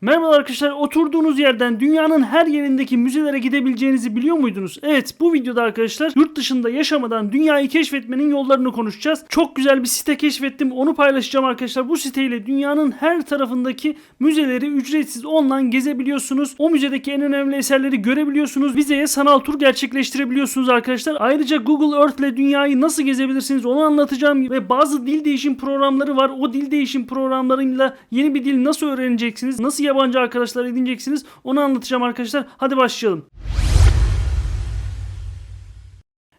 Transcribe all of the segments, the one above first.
Merhaba arkadaşlar oturduğunuz yerden dünyanın her yerindeki müzelere gidebileceğinizi biliyor muydunuz? Evet bu videoda arkadaşlar yurt dışında yaşamadan dünyayı keşfetmenin yollarını konuşacağız. Çok güzel bir site keşfettim onu paylaşacağım arkadaşlar. Bu siteyle dünyanın her tarafındaki müzeleri ücretsiz online gezebiliyorsunuz. O müzedeki en önemli eserleri görebiliyorsunuz. Vizeye sanal tur gerçekleştirebiliyorsunuz arkadaşlar. Ayrıca Google Earth ile dünyayı nasıl gezebilirsiniz onu anlatacağım ve bazı dil değişim programları var. O dil değişim programlarıyla yeni bir dil nasıl öğreneceksiniz? Nasıl yabancı arkadaşlar edineceksiniz? Onu anlatacağım arkadaşlar. Hadi başlayalım.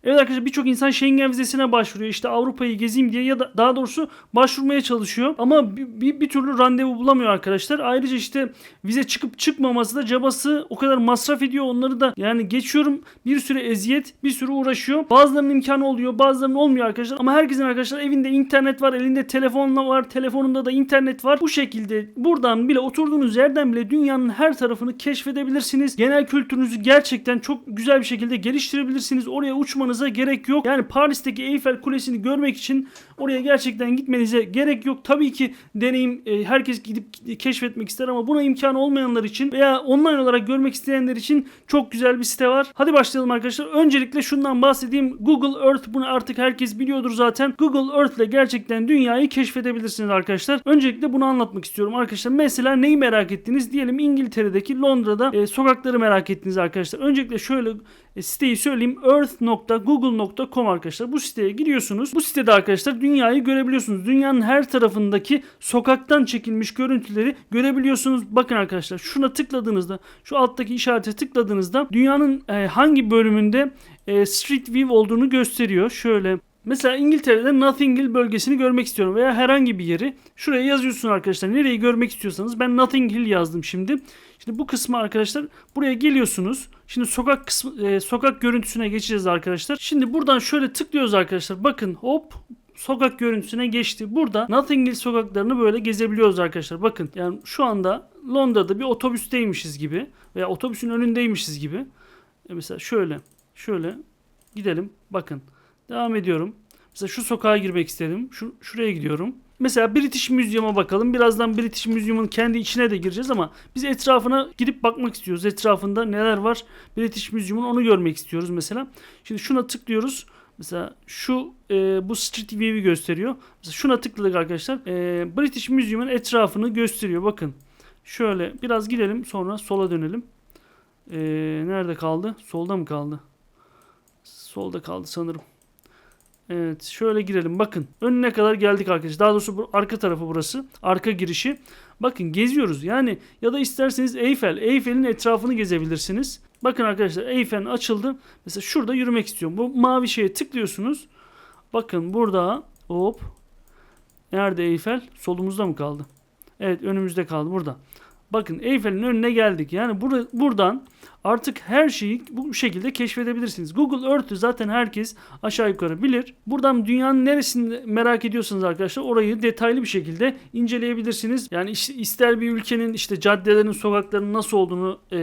Evet arkadaşlar birçok insan Schengen vizesine başvuruyor. İşte Avrupa'yı gezeyim diye ya da daha doğrusu başvurmaya çalışıyor. Ama bir, bir, bir türlü randevu bulamıyor arkadaşlar. Ayrıca işte vize çıkıp çıkmaması da cabası o kadar masraf ediyor. Onları da yani geçiyorum bir sürü eziyet, bir sürü uğraşıyor. Bazılarının imkanı oluyor, bazılarının olmuyor arkadaşlar. Ama herkesin arkadaşlar evinde internet var, elinde telefonla var, telefonunda da internet var. Bu şekilde buradan bile oturduğunuz yerden bile dünyanın her tarafını keşfedebilirsiniz. Genel kültürünüzü gerçekten çok güzel bir şekilde geliştirebilirsiniz. Oraya uçmanıza gerek yok. Yani Paris'teki Eyfel Kulesi'ni görmek için oraya gerçekten gitmenize gerek yok. Tabii ki deneyim e, herkes gidip keşfetmek ister ama buna imkanı olmayanlar için veya online olarak görmek isteyenler için çok güzel bir site var. Hadi başlayalım arkadaşlar. Öncelikle şundan bahsedeyim. Google Earth bunu artık herkes biliyordur zaten. Google Earth ile gerçekten dünyayı keşfedebilirsiniz arkadaşlar. Öncelikle bunu anlatmak istiyorum arkadaşlar. Mesela neyi merak ettiniz? Diyelim İngiltere'deki Londra'da e, sokakları merak ettiniz arkadaşlar. Öncelikle şöyle e, siteyi söyleyeyim. earth.google.com arkadaşlar. Bu siteye giriyorsunuz. Bu sitede arkadaşlar dünyayı görebiliyorsunuz. Dünyanın her tarafındaki sokaktan çekilmiş görüntüleri görebiliyorsunuz. Bakın arkadaşlar şuna tıkladığınızda şu alttaki işarete tıkladığınızda dünyanın e, hangi bölümünde e, Street View olduğunu gösteriyor. Şöyle Mesela İngiltere'de Notting Hill bölgesini görmek istiyorum veya herhangi bir yeri. Şuraya yazıyorsun arkadaşlar. Nereyi görmek istiyorsanız. Ben Notting Hill yazdım şimdi. Şimdi bu kısmı arkadaşlar buraya geliyorsunuz. Şimdi sokak kısmı e, sokak görüntüsüne geçeceğiz arkadaşlar. Şimdi buradan şöyle tıklıyoruz arkadaşlar. Bakın hop sokak görüntüsüne geçti. Burada Notting Hill sokaklarını böyle gezebiliyoruz arkadaşlar. Bakın yani şu anda Londra'da bir otobüsteymişiz gibi veya otobüsün önündeymişiz gibi. E mesela şöyle şöyle gidelim. Bakın devam ediyorum. Mesela şu sokağa girmek istedim. Şu, şuraya gidiyorum. Mesela British Museum'a bakalım. Birazdan British Museum'un kendi içine de gireceğiz ama biz etrafına gidip bakmak istiyoruz. Etrafında neler var British Museum'un onu görmek istiyoruz mesela. Şimdi şuna tıklıyoruz. Mesela şu e, bu Street View'i gösteriyor. Mesela şuna tıkladık arkadaşlar. E, British Museum'un etrafını gösteriyor. Bakın. Şöyle biraz gidelim sonra sola dönelim. E, nerede kaldı? Solda mı kaldı? Solda kaldı sanırım. Evet şöyle girelim. Bakın önüne kadar geldik arkadaşlar. Daha doğrusu bu arka tarafı burası. Arka girişi. Bakın geziyoruz. Yani ya da isterseniz Eyfel. Eyfel'in etrafını gezebilirsiniz. Bakın arkadaşlar Eyfel açıldı. Mesela şurada yürümek istiyorum. Bu mavi şeye tıklıyorsunuz. Bakın burada hop. Nerede Eyfel? Solumuzda mı kaldı? Evet önümüzde kaldı. Burada. Bakın Eyfel'in önüne geldik. Yani bur buradan Artık her şeyi bu şekilde keşfedebilirsiniz. Google Earth'ü zaten herkes aşağı yukarı bilir. Buradan dünyanın neresini merak ediyorsanız arkadaşlar orayı detaylı bir şekilde inceleyebilirsiniz. Yani ister bir ülkenin işte caddelerin, sokaklarının nasıl olduğunu e,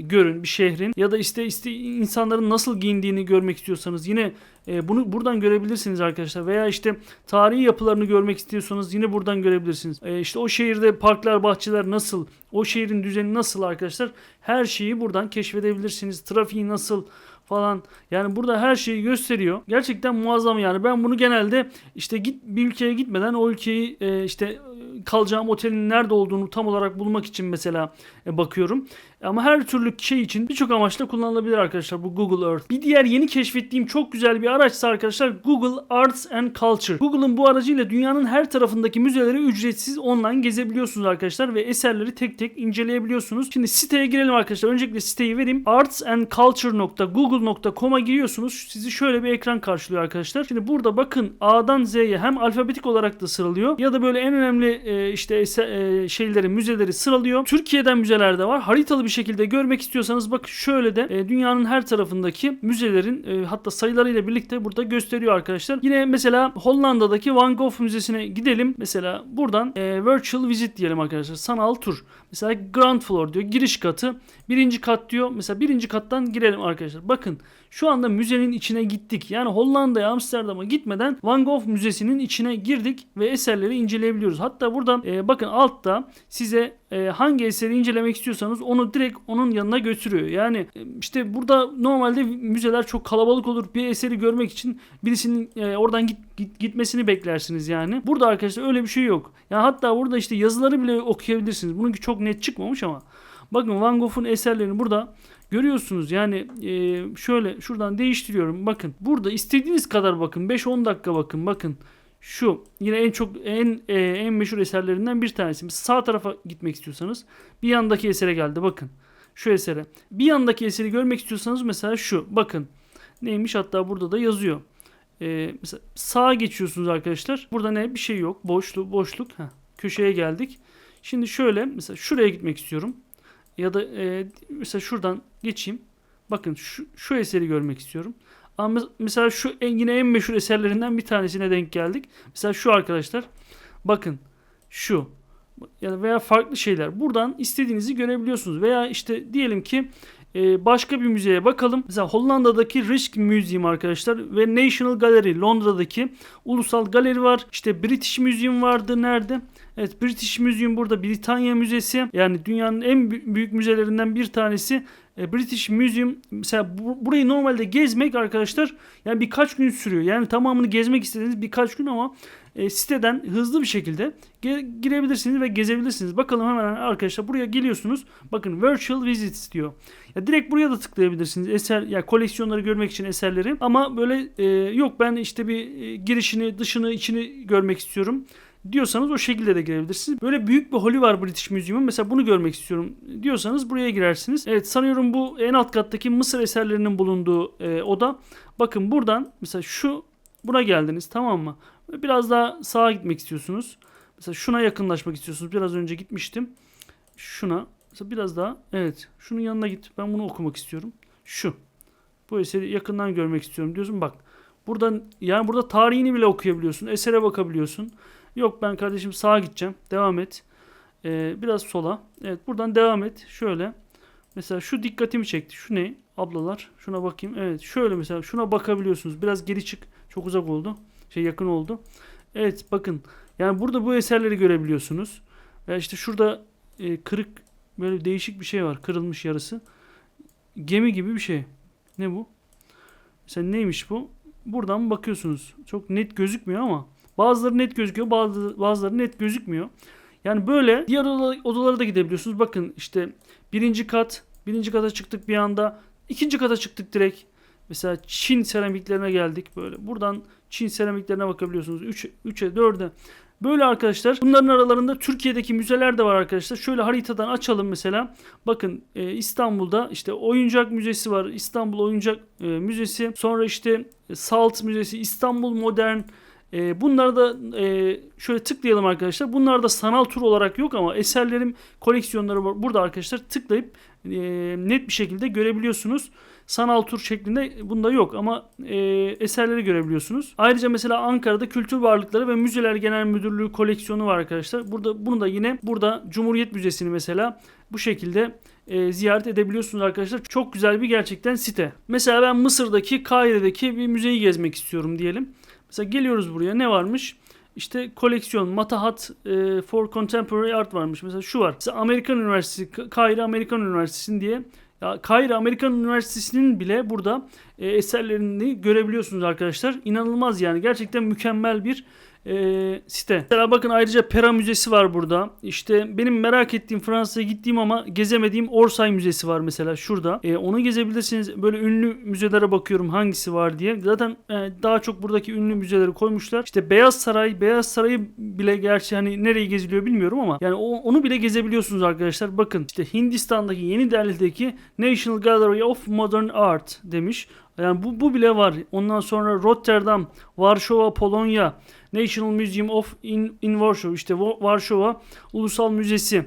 görün bir şehrin ya da işte, işte insanların nasıl giyindiğini görmek istiyorsanız yine e, bunu buradan görebilirsiniz arkadaşlar. Veya işte tarihi yapılarını görmek istiyorsanız yine buradan görebilirsiniz. E, işte o şehirde parklar, bahçeler nasıl, o şehrin düzeni nasıl arkadaşlar her şeyi buradan keşfedebilirsiniz. Trafiği nasıl falan. Yani burada her şeyi gösteriyor. Gerçekten muazzam yani. Ben bunu genelde işte git bir ülkeye gitmeden o ülkeyi e, işte kalacağım otelin nerede olduğunu tam olarak bulmak için mesela e, bakıyorum. Ama her türlü şey için birçok amaçla kullanılabilir arkadaşlar bu Google Earth. Bir diğer yeni keşfettiğim çok güzel bir araçsa arkadaşlar Google Arts and Culture. Google'ın bu aracıyla dünyanın her tarafındaki müzeleri ücretsiz online gezebiliyorsunuz arkadaşlar ve eserleri tek tek inceleyebiliyorsunuz. Şimdi siteye girelim arkadaşlar. Öncelikle siteyi vereyim. artsandculture.google.com'a giriyorsunuz. Sizi şöyle bir ekran karşılıyor arkadaşlar. Şimdi burada bakın A'dan Z'ye hem alfabetik olarak da sıralıyor ya da böyle en önemli e, işte e, şeyleri, müzeleri sıralıyor. Türkiye'den müzeler de var. Haritalı bir şekilde görmek istiyorsanız bak şöyle de e, dünyanın her tarafındaki müzelerin e, hatta sayılarıyla birlikte burada gösteriyor arkadaşlar. Yine mesela Hollanda'daki Van Gogh Müzesi'ne gidelim. Mesela buradan virtual visit diyelim arkadaşlar. Sanal tur. Mesela ground floor diyor. Giriş katı. Birinci kat diyor. Mesela birinci kattan girelim arkadaşlar. Bakın şu anda müzenin içine gittik. Yani Hollanda'ya Amsterdam'a gitmeden Van Gogh Müzesi'nin içine girdik ve eserleri inceleyebiliyoruz. Hatta burada e, bakın altta size e, hangi eseri incelemek istiyorsanız onu direkt onun yanına götürüyor. Yani e, işte burada normalde müzeler çok kalabalık olur. Bir eseri görmek için birisinin e, oradan git, git- gitmesini beklersiniz yani. Burada arkadaşlar öyle bir şey yok. Yani hatta burada işte yazıları bile okuyabilirsiniz. Bununki çok net çıkmamış ama bakın Van Gogh'un eserlerini burada görüyorsunuz. Yani e, şöyle şuradan değiştiriyorum. Bakın burada istediğiniz kadar bakın. 5-10 dakika bakın. Bakın şu yine en çok en e, en meşhur eserlerinden bir tanesi. Sağ tarafa gitmek istiyorsanız bir yandaki esere geldi bakın. Şu esere. Bir yandaki eseri görmek istiyorsanız mesela şu. Bakın. Neymiş hatta burada da yazıyor. E, mesela sağa geçiyorsunuz arkadaşlar. Burada ne? Bir şey yok. Boşluk, boşluk. Heh, köşeye geldik. Şimdi şöyle mesela şuraya gitmek istiyorum. Ya da e, mesela şuradan geçeyim. Bakın şu, şu eseri görmek istiyorum. Mesela şu yine en meşhur eserlerinden bir tanesine denk geldik. Mesela şu arkadaşlar. Bakın şu. Yani veya farklı şeyler. Buradan istediğinizi görebiliyorsunuz. Veya işte diyelim ki e, başka bir müzeye bakalım. Mesela Hollanda'daki Risk Museum arkadaşlar ve National Gallery Londra'daki ulusal galeri var. İşte British Museum vardı nerede? Evet British Museum burada Britanya Müzesi yani dünyanın en bü- büyük müzelerinden bir tanesi. E, British Museum mesela bu- burayı normalde gezmek arkadaşlar yani birkaç gün sürüyor. Yani tamamını gezmek istediğiniz birkaç gün ama e, siteden hızlı bir şekilde girebilirsiniz ve gezebilirsiniz. Bakalım hemen arkadaşlar buraya geliyorsunuz. Bakın virtual visits diyor. Ya direkt buraya da tıklayabilirsiniz. Eser ya koleksiyonları görmek için eserleri. Ama böyle e, yok ben işte bir e, girişini, dışını, içini görmek istiyorum diyorsanız o şekilde de girebilirsiniz. Böyle büyük bir holü var British Museum'un. Mesela bunu görmek istiyorum diyorsanız buraya girersiniz. Evet sanıyorum bu en alt kattaki Mısır eserlerinin bulunduğu e, oda. Bakın buradan mesela şu buna geldiniz tamam mı? Biraz daha sağa gitmek istiyorsunuz. Mesela şuna yakınlaşmak istiyorsunuz. Biraz önce gitmiştim. Şuna. Mesela biraz daha. Evet. Şunun yanına git. Ben bunu okumak istiyorum. Şu. Bu eseri yakından görmek istiyorum diyorsun. Bak. Buradan yani burada tarihini bile okuyabiliyorsun. Esere bakabiliyorsun. Yok ben kardeşim sağa gideceğim. Devam et. Ee, biraz sola. Evet buradan devam et. Şöyle. Mesela şu dikkatimi çekti. Şu ne? Ablalar. Şuna bakayım. Evet şöyle mesela şuna bakabiliyorsunuz. Biraz geri çık. Çok uzak oldu. Şey yakın oldu. Evet bakın. Yani burada bu eserleri görebiliyorsunuz. Ve işte şurada e, kırık böyle değişik bir şey var. Kırılmış yarısı. Gemi gibi bir şey. Ne bu? Mesela neymiş bu? Buradan bakıyorsunuz. Çok net gözükmüyor ama bazıları net gözüküyor, bazı bazıları net gözükmüyor. Yani böyle diğer oda- odalara da gidebiliyorsunuz. Bakın işte birinci kat, birinci kata çıktık bir anda. ikinci kata çıktık direkt. Mesela Çin seramiklerine geldik böyle. Buradan Çin seramiklerine bakabiliyorsunuz. 3 3'e 4'e. Böyle arkadaşlar. Bunların aralarında Türkiye'deki müzeler de var arkadaşlar. Şöyle haritadan açalım mesela. Bakın e, İstanbul'da işte oyuncak müzesi var. İstanbul Oyuncak e, Müzesi. Sonra işte e, Salt Müzesi, İstanbul Modern e, bunları da e, şöyle tıklayalım arkadaşlar. Bunlar da sanal tur olarak yok ama eserlerim koleksiyonları burada arkadaşlar tıklayıp e, net bir şekilde görebiliyorsunuz. Sanal tur şeklinde bunda yok ama e, eserleri görebiliyorsunuz. Ayrıca mesela Ankara'da Kültür Varlıkları ve Müzeler Genel Müdürlüğü koleksiyonu var arkadaşlar. Burada bunu da yine burada Cumhuriyet Müzesi'ni mesela bu şekilde e, ziyaret edebiliyorsunuz arkadaşlar. Çok güzel bir gerçekten site. Mesela ben Mısır'daki Kahire'deki bir müzeyi gezmek istiyorum diyelim. Mesela geliyoruz buraya ne varmış? İşte koleksiyon Matahat e, for Contemporary Art varmış. Mesela şu var. Mesela Amerikan Üniversitesi, Kahire Amerikan Üniversitesi'nin diye ya Kahire Amerikan Üniversitesi'nin bile burada e, eserlerini görebiliyorsunuz arkadaşlar. İnanılmaz yani. Gerçekten mükemmel bir e, site. Mesela bakın ayrıca Pera Müzesi var burada. İşte benim merak ettiğim Fransa'ya gittiğim ama gezemediğim Orsay Müzesi var mesela şurada. E, onu gezebilirsiniz. Böyle ünlü müzelere bakıyorum hangisi var diye. Zaten e, daha çok buradaki ünlü müzeleri koymuşlar. İşte Beyaz Saray, Beyaz Saray'ı bile gerçi hani nereyi geziliyor bilmiyorum ama yani o- onu bile gezebiliyorsunuz arkadaşlar. Bakın işte Hindistan'daki Yeni Delhi'deki National Gallery of Modern Art demiş. Yani bu, bu bile var. Ondan sonra Rotterdam, Varşova, Polonya, National Museum of in, in Warsaw işte Varşova Ulusal Müzesi.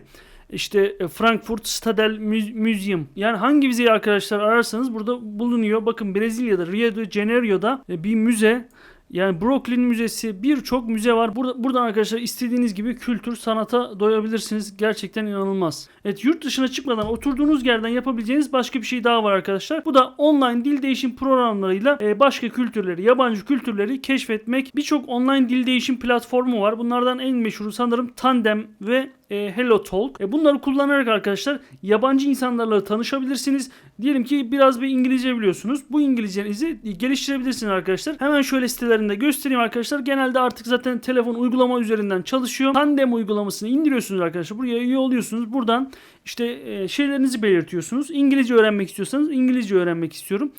İşte e, Frankfurt Stadel Museum. Yani hangi vizeyi arkadaşlar ararsanız burada bulunuyor. Bakın Brezilya'da Rio de Janeiro'da e, bir müze Yani Brooklyn Müzesi birçok müze var. Burada, buradan arkadaşlar istediğiniz gibi kültür, sanata doyabilirsiniz. Gerçekten inanılmaz. Evet yurt dışına çıkmadan oturduğunuz yerden yapabileceğiniz başka bir şey daha var arkadaşlar. Bu da online dil değişim programlarıyla e, başka kültürleri, yabancı kültürleri keşfetmek. Birçok online dil değişim platformu var. Bunlardan en meşhuru sanırım Tandem ve e, Hello Talk. E, bunları kullanarak arkadaşlar yabancı insanlarla tanışabilirsiniz. Diyelim ki biraz bir İngilizce biliyorsunuz. Bu İngilizcenizi geliştirebilirsiniz arkadaşlar. Hemen şöyle sitelerinde göstereyim arkadaşlar. Genelde artık zaten telefon uygulama üzerinden çalışıyor. Tandem uygulamasını indiriyorsunuz arkadaşlar. Buraya üye oluyorsunuz. Buradan işte e, şeylerinizi belirtiyorsunuz. İngilizce öğrenmek istiyorsanız İngilizce öğrenmek istiyorum.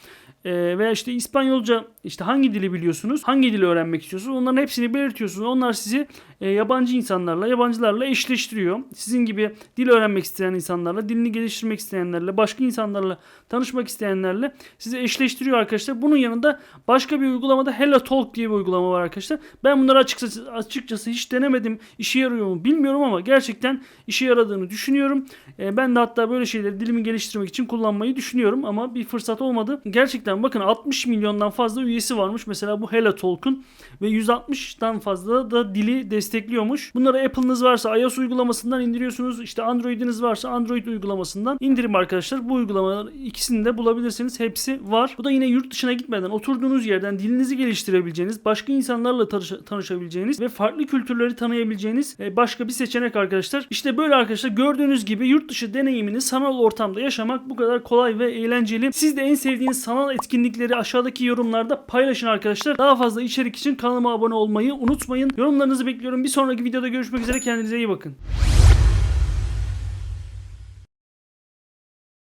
E, veya işte İspanyolca işte hangi dili biliyorsunuz? Hangi dili öğrenmek istiyorsunuz? Onların hepsini belirtiyorsunuz. Onlar sizi e, yabancı insanlarla, yabancılarla eşleştiriyor. Sizin gibi dil öğrenmek isteyen insanlarla, dilini geliştirmek isteyenlerle, başka insanlarla tanışmak isteyenlerle sizi eşleştiriyor arkadaşlar. Bunun yanında başka bir uygulamada Hello Talk diye bir uygulama var arkadaşlar. Ben bunları açıkçası, açıkçası hiç denemedim. İşe yarıyor mu bilmiyorum ama gerçekten işe yaradığını düşünüyorum. E, ben de hatta böyle şeyleri dilimi geliştirmek için kullanmayı düşünüyorum ama bir fırsat olmadı. Gerçekten bakın 60 milyondan fazla üyesi varmış. Mesela bu Hello Talk'un ve 160'tan fazla da dili destekliyormuş. Bunları Apple'ınız varsa iOS uygulamasından indiriyorsunuz. İşte Android'iniz varsa Android uygulamasından indirim arkadaşlar. Bu uygulamalar ikisini de bulabilirsiniz. Hepsi var. Bu da yine yurt dışına gitmeden oturduğunuz yerden dilinizi geliştirebileceğiniz, başka insanlarla tanış- tanışabileceğiniz ve farklı kültürleri tanıyabileceğiniz e, başka bir seçenek arkadaşlar. İşte böyle arkadaşlar gördüğünüz gibi yurt dışı deneyimini sanal ortamda yaşamak bu kadar kolay ve eğlenceli. Siz de en sevdiğiniz sanal etkinlikleri aşağıdaki yorumlarda paylaşın arkadaşlar. Daha fazla içerik için kanalıma abone olmayı unutmayın. Yorumlarınızı bekliyorum. Bir sonraki videoda görüşmek üzere. Kendinize iyi bakın.